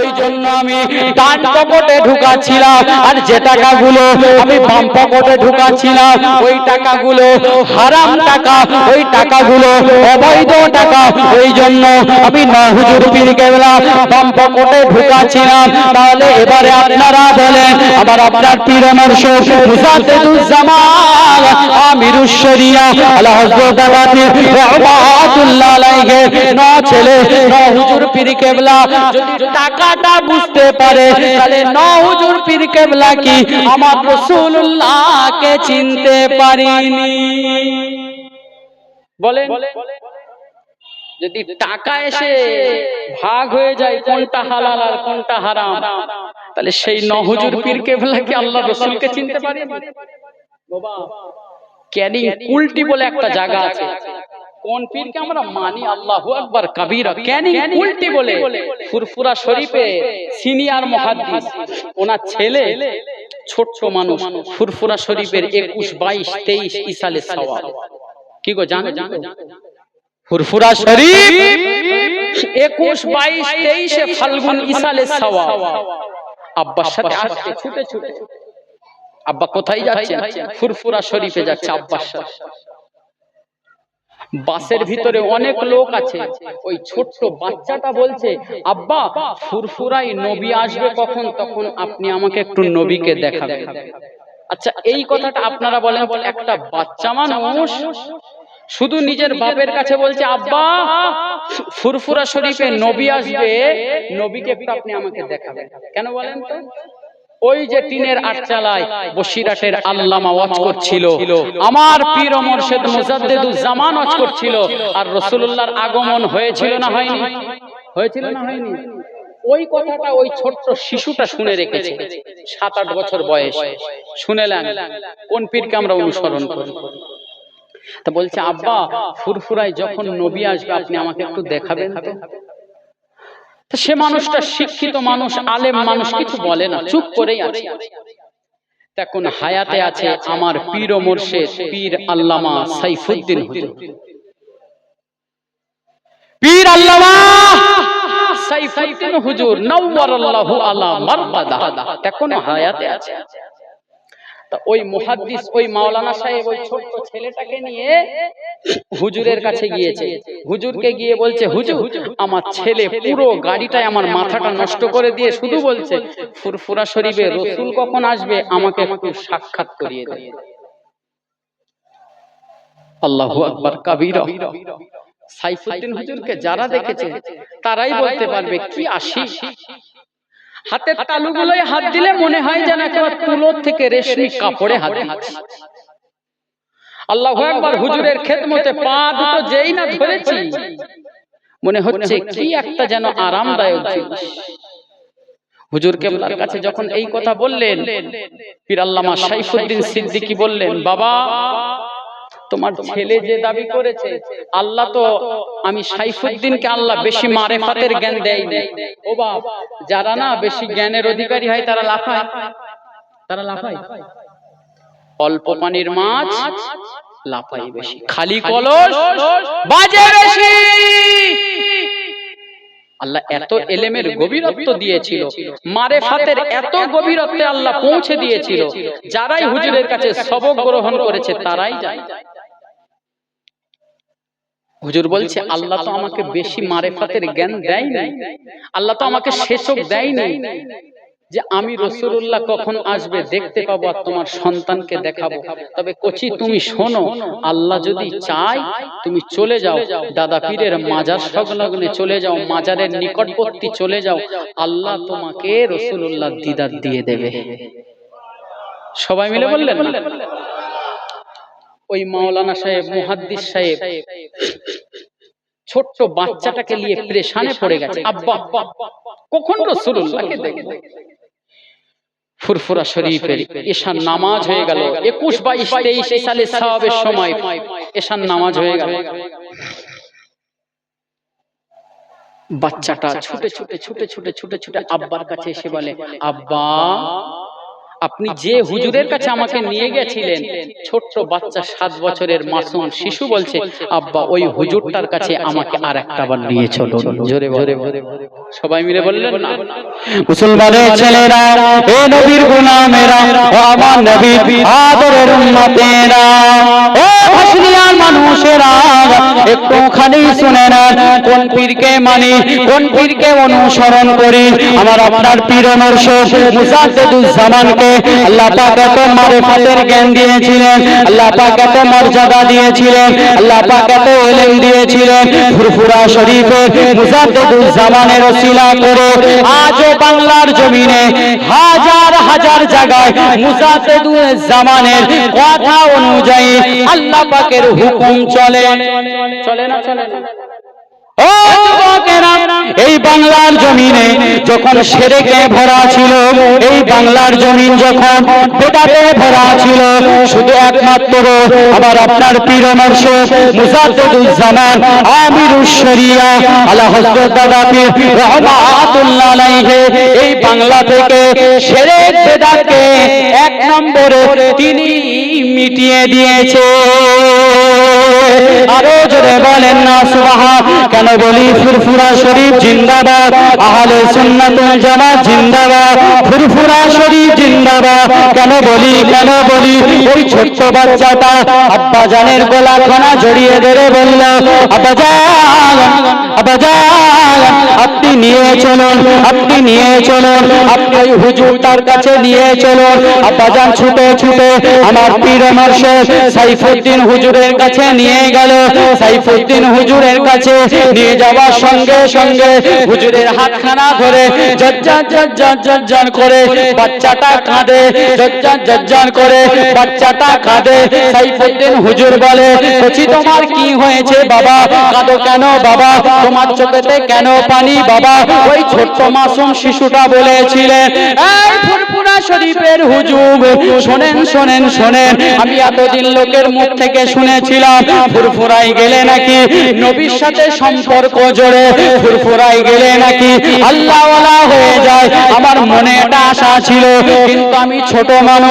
ওই জন্য আমি ডান পকেটে ঢুকাচ্ছিলাম, আর যে টাকাগুলো আমি বাম পকেটে ঢুকাচ্ছিলাম, ওই টাকাগুলো হারাম টাকা, ওই টাকাগুলো অবৈধ টাকা। ওই জন্য আমি না হুজুর পীর কেবলা বাম পকেটে ঢুকাচ্ছিলাম। তাহলে এবারে আপনারা বলেন, আবার আপনার পীর মুর্শিদ মুসাদ্দিদুজ্জামান আমিরুশ শরিয়া আলা হযরত আলী রাহমাতুল্লাহ আলাইহি, ন ছেলে, ন হুজুর পীর কেবলা, যদি টাকাটা বুঝতে পারে। তাহলে ন, হুজুর পীর কেবলা কি আমার রাসূলুল্লাহকে চিনতে পারিনি? বলেন। যদি টাকা এসে ভাগ হয়ে যায় কোনটা হালাল আর কোনটা হারাম, তাহলে সেই নহজুর পীর কেবলা কি আল্লাহ রসুলকে চিনতে পারি ক্যানিং কুলটি বলে একটা জায়গা আছে। কোন পীরকে আমরা মানি? আল্লাহু আকবার কাবীরা ক্যানিং কুলটি বলে ফুরফুরা শরীফে সিনিয়র মুহাদ্দিস ওনার ছেলে ছোট্ট মানুষ ফুরফুরা শরীফের একুশ বাইশ তেইশ ইসালে সওয়াব। কি গো জানো ফুরফুরা শরীফ একুশ বাইশ তেইশে ফাল্গুন ইসালে সওয়াব। আব্বার সাথে আসছে ছুটে ছুটে। আব্বা কোথায় যাচ্ছে ফুরফুরা শরীফে যাচ্ছে আব্বার সাথে। বাসের ভিতরে অনেক লোক আছে। ওই ছোট্ট বাচ্চাটা বলছে আব্বা ফুরফুরাই নবী আসবে কখন? তখন আপনি আমাকে একটু নবীকে দেখাবেন। আচ্ছা এই কথাটা আপনারা বলেন একটা বাচ্চা মানুষ শুধু নিজের বাপের কাছে বলছে আব্বা ফুরফুরা শরীফে নবী আসবে নবীকে একটু আপনি আমাকে দেখাবেন। কেন বলেন তো? ওই যে টিনের আটচালায় বসিরাটের আল্লামা ওয়াজ করছিল। আমার পীর মুর্শিদ মুজাদ্দিদুজ জামান ওয়াজ করছিল। আর রাসূলুল্লাহর আগমন হয়েছিল না হয়নি? হয়েছিল না হয়নি? ওই কথাটা ওই ছোট্ট শিশুটা শুনে রেখেছে, সাত আট বছর বয়স। শুনেলেন, কোন পীরকে আমরা অনুসরণ করি? তা বলছে, আব্বা, ফুরফুরায় যখন নবী আসবে, আপনি আমাকে একটু দেখাবেন তো? সে মানুষটা শিক্ষিত মানুষ, আলেম মানুষ, কিছু বলে না, চুপ করেই আছে। তখন হায়াতে আছে আমার পীর ও মোর্শেদ, পীর আল্লামা সাইফুদ্দিন হুজুর। পীর আল্লামা সাইফুদ্দিন হুজুর, নওয়ারাল্লাহু আলা মারকাদা। তখন হায়াতে আছে? ওই মুহাদ্দিস, ওই মাওলানা সাহেব, ওই ছোট্ট ছেলেটাকে নিয়ে হুজুরের কাছে গিয়েছে। হুজুরকে গিয়ে বলছে, হুজুর, আমার ছেলে পুরো আমার মাথাটা নষ্ট করে দিয়ে শুধু বলছে, ফুরফুরা শরীফে রসুল কখন আসবে, আমাকে একটু সাক্ষাৎ করিয়ে আল্লাহু আকবার কাবীরা। সাইফুদ্দিন হুজুরকে যারা দেখেছে, তারাই বলতে পারবে, কি আসি হাতের তালুগুলোয় হাত দিলে মনে হয় যেন একেবারে তুলোর থেকে রেশমি কাপড়ে হাত দিচ্ছে আল্লাহ একবার হুজুরের খেদমতে পা দুটো যেই না ধরেছি মনে হচ্ছে কি একটা যেন আরামদায়ক জিনিস। হুজুর কেবলার কাছে যখন এই কথা বললেন পীর আল্লামা সাইফুদ্দিন সিদ্দিকী বললেন বাবা তোমার ছেলে যে দাবি করেছে আল্লাহ তো আমি সাইফুদ্দিনকে আল্লাহ বেশি মারেফাতের জ্ঞান দেয়নি ও বাপ যারা না বেশি জ্ঞানের অধিকারী হয় তারা লাফায়। তারা লাফায়। অল্প পানির মাছ লাফাই বেশি। খালি কলস বাজে বেশি। আল্লাহ এত এলেমের গভীরত্ব দিয়েছিল মারেফাতের এত গভীরত্বে আল্লাহ পৌঁছে দিয়েছিল। যারাই হুজুরের কাছে সবক গ্রহণ করেছে তারাই যায় হুজুর বলছে আল্লাহ তো আমাকে বেশি মারেফাতের জ্ঞান দেয়নি। আল্লাহ তো আমাকে সেসব দেয়নি যে আমি রসুল্লাহ কখন আসবে দেখতে পাবো আর তোমার সন্তানকে দেখাবো। তবে কচি তুমি শোনো আল্লাহ যদি চাই তুমি চলে যাও। দাদা পীরের মাজার সংলগ্নে চলে যাও মাজারের নিকটবর্তী চলে যাও। আল্লাহ তোমাকে রসুল্লাহ দিদার দিয়ে দেবে। সবাই মিলে বললেন ওই মাওলানা সাহেব মুহাদ্দিস সাহেব। ছোট্ট বাচ্চাটাকে নিয়ে প্রেশানে পড়ে গেছে। আব্বা কখন রসুল্লাহকে দেখবে? ফুরফুরা শরীফের এশান নামাজ হয়ে গেল। একুশ বাইশ তেইশ সালে সাহাবের সময় এশান নামাজ হয়ে গেল। বাচ্চাটা ছুটে ছুটে ছুটে ছুটে ছুটে ছুটে আব্বার কাছে এসে বলে আব্বা আপনি যে হুজুরের কাছে আমাকে নিয়ে গেছিলেন ছোট্ট বাচ্চা সাত বছরের মাসুম শিশু বলছে আব্বা ওই হুজুরটার কাছে আমাকে আর একটা বার নিয়ে চলো জোরে জোরে সবাই মিলে বললেন না? মুসলমানের ছেলেরা এ নবীর গুলামেরা ও আমার নবীর আদরের উম্মতেরা ও ভাসলিয়ার মানুষেরা একটুখানি শুনে নেন, কোন পীরকে মানি, কোন পীরকে অনুসরণ করি? আমার আপনার পীর মুজাদ্দিদুজ্জামানকে আল্লাহ পাক এত জ্ঞান দিয়েছিলেন, আল্লাহ পাক এত মর্যাদা দিয়েছিলেন, আল্লাহ পাক এত দিয়েছিলেন। ফুরফুরা শরীফে মুজাদ্দিদুজ্জামানের ওসিলা করে আজও বাংলার জমিনে হাজার হাজার জায়গায় মুজাদ্দিদুজ্জামানের কথা অনুযায়ী আল্লাহ পাকের হুকুম চলে। চলে না চলে না? ও যখন সেরেকে ভরা ছিল, এই বাংলার জমিন যখন বেদাতে ভরা ছিল, শুধু একমাত্র আবার আপনার পীর মর্শদ মুজাদ্দিদুজ্জামান আমিরুশ শরিয়া আলা হযরত দাদা পীর রহমাতুল্লাহ আলাইহি, এই বাংলা থেকে সেরেক বেদাতকে এক নম্বরে তিনি মিটিয়ে দিয়েছে। কেন বলি ফুরফুরা শরীফ জিন্দাবাদ? আহলে জিন্দাবাদ। ফুরফুরা শরীফ জিন্দাবাদ। কেন বলি কেন বলি? ছোট্ট বাচ্চাটা আব্বা জানের খানা জড়িয়ে ধরে বলল আব্বা আব্বা আপনি নিয়ে চলুন, আপনি নিয়ে চলুন আপনি ওই হুজুরটার কাছে নিয়ে চলুন। আব্বা জান ছুটে ছুটে আমার পীর মার্শেদ সাইফুদ্দিন হুজুরের কাছে নিয়ে গেল সাইফুদ্দিন হুজুরের কাছে। নিয়ে যাওয়ার সঙ্গে সঙ্গে হুজুরের হাতখানা ধরে জজ্জান করে বাচ্চাটা কাঁদে। জজ্জান করে বাচ্চাটা কাঁদে। সাইফুদ্দিন হুজুর বলে বলছি তোমার কি হয়েছে বাবা? কাঁদো কেন বাবা? তোমার চোখেতে কেন পানি বাবা? ওই ছোট্ট মাসুম শিশুটা বলেছিলেন শরীফের হুজুর, শোনেন শোনেন শোনেন, আমি এতদিন লোকের মুখ থেকে শুনেছিলাম ফুরফুরাই গেলে নাকি নবীর সাথে সম্পর্ক জোরে? ফুরফুরাই গেলে নাকি আল্লাহওয়ালা হয়ে যায়? আমার মনে একটা আশা ছিল, কিন্তু আমি ছোট মানুষ।